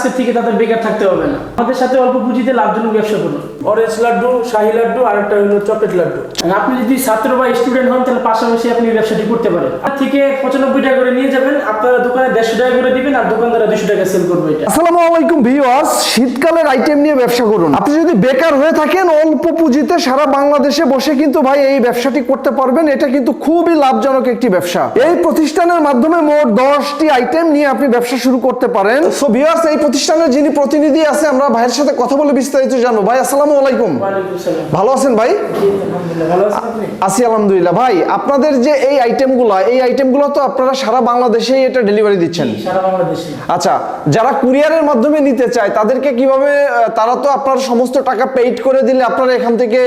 আজকের থেকে তাদের বেকার থাকতে হবে না। আমাদের সাথে অল্প পুঁজিতে লাভজনক ব্যবসা করুন। অরেঞ্জ লাড্ডু শাহি লাড্ডু আর একটা হলো চকলেট লাড্ডু। আপনি যদি ছাত্র বা স্টুডেন্ট হন তাহলে পাশাপাশি আপনি ব্যবসাটি করতে পারেন। আর থেকে পঁচানব্বই টাকা করে নিয়ে যাবেন আপনারা দোকানে দেড়শো টাকা করে দিবেন আর দোকানদারা দুশো টাকা সেল করবে এটা। আসসালামু আলাইকুম ভিউয়ার্স শীতকালের আইটেম নিয়ে ব্যবসা করুন। আপনি যদি বেকার হয়ে থাকেন অল্প পুঁজিতে সারা বাংলাদেশে বসে কিন্তু ভাই এই ব্যবসাটি করতে পারবেন। এটা কিন্তু খুবই লাভজনক একটি ব্যবসা। এই প্রতিষ্ঠানের মাধ্যমে মোট দশটি আইটেম নিয়ে আপনি ব্যবসা শুরু করতে পারেন। সো ভিউয়ার্স এই প্রতিষ্ঠানের যিনি প্রতিনিধি আছে আমরা ভাইয়ের সাথে কথা বলে বিস্তারিত জানব। ভাই আসসালামু আলাইকুম। ভালো আছেন ভাই? আছি আলহামদুলিল্লাহ। ভাই আপনাদের যে এই আইটেমগুলো এই আইটেমগুলো তো আপনারা সারা বাংলাদেশেই এটা ডেলিভারি দিচ্ছেন। আচ্ছা যারা কুরিয়ারের মাধ্যমে নিতে চায় তাদেরকে কীভাবে তারা তো আপনার সমস্ত টাকা পেইড করে দিলে আপনারা এখান থেকে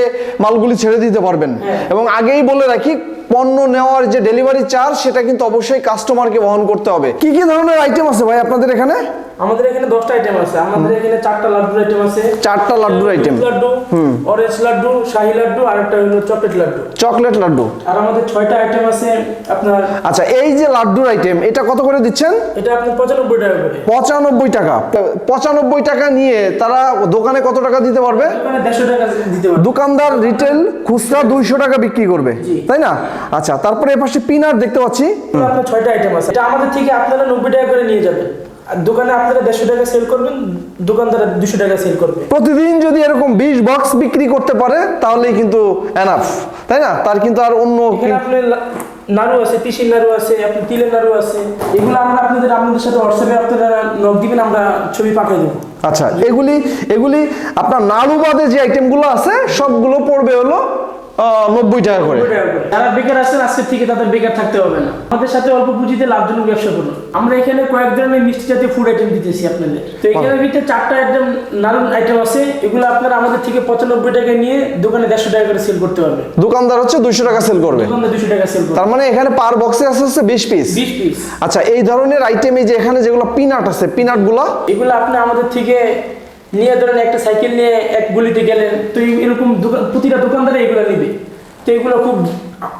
মালগুলি ছেড়ে দিতে পারবেন। হ্যাঁ। এবং আগেই বলে রাখি পণ্য নেওয়ার যে ডেলিভারি চার্জ সেটা কিন্তু অবশ্যই কাস্টমারকে বহন করতে হবে। কি কি ধরনের আইটেম আছে ভাই আপনাদের এখানে? আমাদের এখানে দশটা আইটেম আছে। আমাদের এখানে চারটা লাড্ডুর আইটেম আছে। চারটা লাড্ডুর আইটেম লাড্ডু অরেঞ্জ লাড্ডু শাহি লাড্ডু আর একটা হলো চকলেট লাড্ডু। চকলেট লাড্ডু। আর আমাদের ছয়টা আইটেম আছে আপনার আচ্ছা এই যে লাড্ডুর আইটেম এটা কত করে দিচ্ছেন? এটা আপনার পঁচানব্বই টাকা করে। পঁচানব্বই টাকা। পঁচানব্বই টাকা নিয়ে তারা দোকানে কত টাকা দিতে পারবে? দোকানে দেড়শো টাকা দিতে পারবে। দোকানদার রিটেল খুচরা দুইশো টাকা বিক্রি করবে তাই না? আচ্ছা তারপরে এ পাশে পিনাট দেখতে পাচ্ছি। আপনার ছয়টা আইটেম আছে। এটা আমাদের থেকে আপনারা নব্বই টাকা করে নিয়ে যাবেন। দোকানে আপনারা দেড়শো টাকা সেল করবেন দোকানদার দুশো টাকা সেল করবে। প্রতিদিন যদি এরকম বিশ বক্স বিক্রি করতে পারে তাহলেই কিন্তু এনাফ তাই না? তার কিন্তু আর অন্য লা- নাড়ু আছে তিসির নাড়ু আছে আপনি তিলের নাড়ু আছে এগুলো আমরা আপনাদের আপনাদের সাথে হোয়াটসঅ্যাপে আপনারা নক দিবেন আমরা ছবি পাঠিয়ে দেবো। আচ্ছা এগুলি এগুলি আপনার নাড়ু বাদে যে আইটেমগুলো আছে সবগুলো পড়বে হলো নব্বই টাকা করে। যারা বেকার আছেন আজকের থেকে তাদের বেকার থাকতে হবে না। আমাদের সাথে অল্প পুঁজিতে লাভজনক ব্যবসা করুন। আমরা এখানে কয়েক ধরনের মিষ্টি জাতীয় ফুড আইটেম দিতেছি আপনাদের। তো এখানে ভিতরে চারটা আইটেম নানান আইটেম আছে। এগুলো আপনারা আমাদের থেকে পঁচানব্বই টাকা নিয়ে দোকানে দেড়শো টাকা করে সেল করতে পারবে দোকানদার হচ্ছে দুইশো টাকা সেল করবে। দোকানে দুশো টাকা সেল করবে। তার মানে এখানে পার বক্সে আছে হচ্ছে বিশ পিস বিশ পিস আচ্ছা এই ধরনের আইটেম এই যে এখানে যেগুলো পিনাট আছে পিনাটগুলা? এগুলো আপনি আমাদের থেকে নিয়ে ধরেন একটা সাইকেল নিয়ে এক গুলিতে গেলেন, তো এরকম দোকান প্রতিটা দোকানদারে এগুলো নিবে। তো এগুলো খুব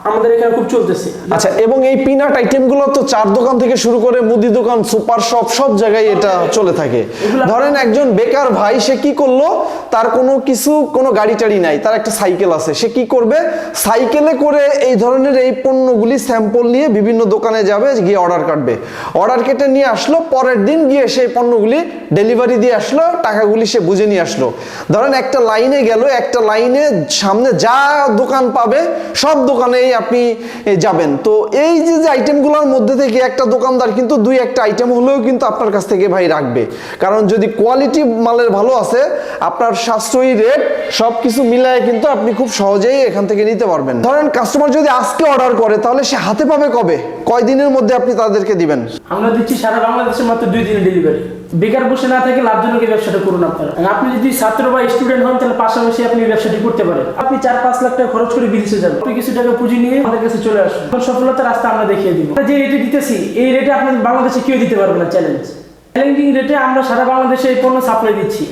আমাদের এখানে খুব চলতেছে। আচ্ছা এবং এই পিনাট আইটেমগুলো তো চার দোকান থেকে শুরু করে মুদি দোকান সুপার শপ সব জায়গায় এটা চলে থাকে। ধরেন একজন বেকার ভাই সে কি করল? তার কোনো কিছু কোনো গাড়ি টাড়ি নাই তার একটা সাইকেল আছে। সে কি করবে? সাইকেলে করে এই ধরনের এই পণ্যগুলি স্যাম্পল নিয়ে বিভিন্ন দোকানে যাবে গিয়ে অর্ডার কাটবে। অর্ডার কেটে নিয়ে আসলো পরের দিন গিয়ে সেই পণ্যগুলি ডেলিভারি দিয়ে আসলো টাকাগুলি সে বুঝে নিয়ে আসলো। ধরেন একটা লাইনে গেল একটা লাইনে সামনে যা দোকান পাবে সব দোকানেই আপনি যাবেন। তো এই যে যে আইটেমগুলোর মধ্যে থেকে একটা দোকানদার কিন্তু দুই একটা আইটেম হলেও কিন্তু আপনার কাছ থেকে ভাই রাখবে। কারণ যদি কোয়ালিটি মালের ভালো আছে, আপনার সাশ্রয়ী রেট সব কিছু মিলায় কিন্তু আপনি খুব সহজেই এখান থেকে নিতে পারবেন। ধরেন কাস্টমার যদি আজকে অর্ডার করে, তাহলে সে হাতে পাবে কবে? কয় দিনের মধ্যে আপনি তাদেরকে দিবেন? আমরা দিচ্ছি সারা বাংলাদেশে মাত্র দুই দিনের ডেলিভারি বেকার বসে না থেকে লাভজনক এই ব্যবসাটা করুন আপনারা। আপনি যদি ছাত্র বা স্টুডেন্ট হন, তাহলে পাশাপাশি আপনি ব্যবসাটি করতে পারেন। আপনি চার পাঁচ লাখ টাকা খরচ করে বিদেশে যাবেন। আপনি কিছু টাকা পুঁজি নিয়ে আমাদের কাছে চলে আসুন। সফলতার রাস্তা আমরা দেখিয়ে দিব। যে রেটে দিতেছি, এই রেটে আপনার বাংলাদেশে কেউ দিতে পারবে না চ্যালেঞ্জ চ্যালেঞ্জিং রেটে আমরা সারা বাংলাদেশে এই পণ্য সাপ্লাই দিচ্ছি।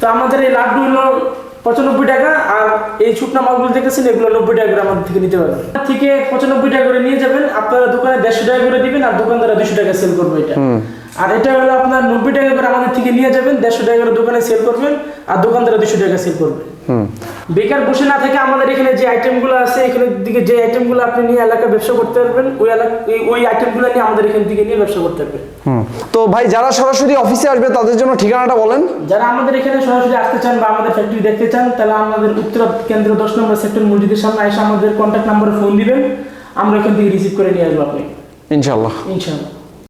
তো আমাদের এই লাড্ডু হলো পঁচানব্বই টাকা আর এই শুকনা মালগুলো দেখেছেন, এগুলো নব্বই টাকা করে আমাদের থেকে নিতে পারবেন। তার থেকে পঁচানব্বই টাকা করে নিয়ে যাবেন। আপনারা দোকানে দেড়শো টাকা করে দিবেন আর দোকানদারা দুশো টাকা সেল করবে এটা। আর এটা হলো আপনার নব্বই টাকা করে আমাদের থেকে নিয়ে যাবেন দেড়শো টাকা করে দোকানে সেল করবেন আর দোকানদারা দুশো টাকা সেল করবে। বেকার বসে না থেকে আমাদের এখানে যে আইটেমগুলো আছে এখানে দিকে যে আইটেমগুলো আপনি নিয়ে এলাকায় ব্যবসা করতে পারবেন ওই এলাকা ওই আইটেমগুলো নিয়ে আমাদের এখান থেকে নিয়ে ব্যবসা করতে পারবেন। তো ভাই যারা সরাসরি অফিসে আসবে তাদের জন্য ঠিকানাটা বলেন। যারা আমাদের এখানে সরাসরি আসতে চান বা আমাদের ফ্যাক্টরি দেখতে চান তাহলে আমাদের উত্তর কেন্দ্র দশ নম্বর সেক্টর মসজিদের সামনে এসে আমাদের কন্ট্যাক্ট নাম্বারে ফোন দিবেন আমরা এখান থেকে রিসিভ করে নিয়ে আসব আপনি। ইনশাল্লাহ ইনশাআল্লাহ।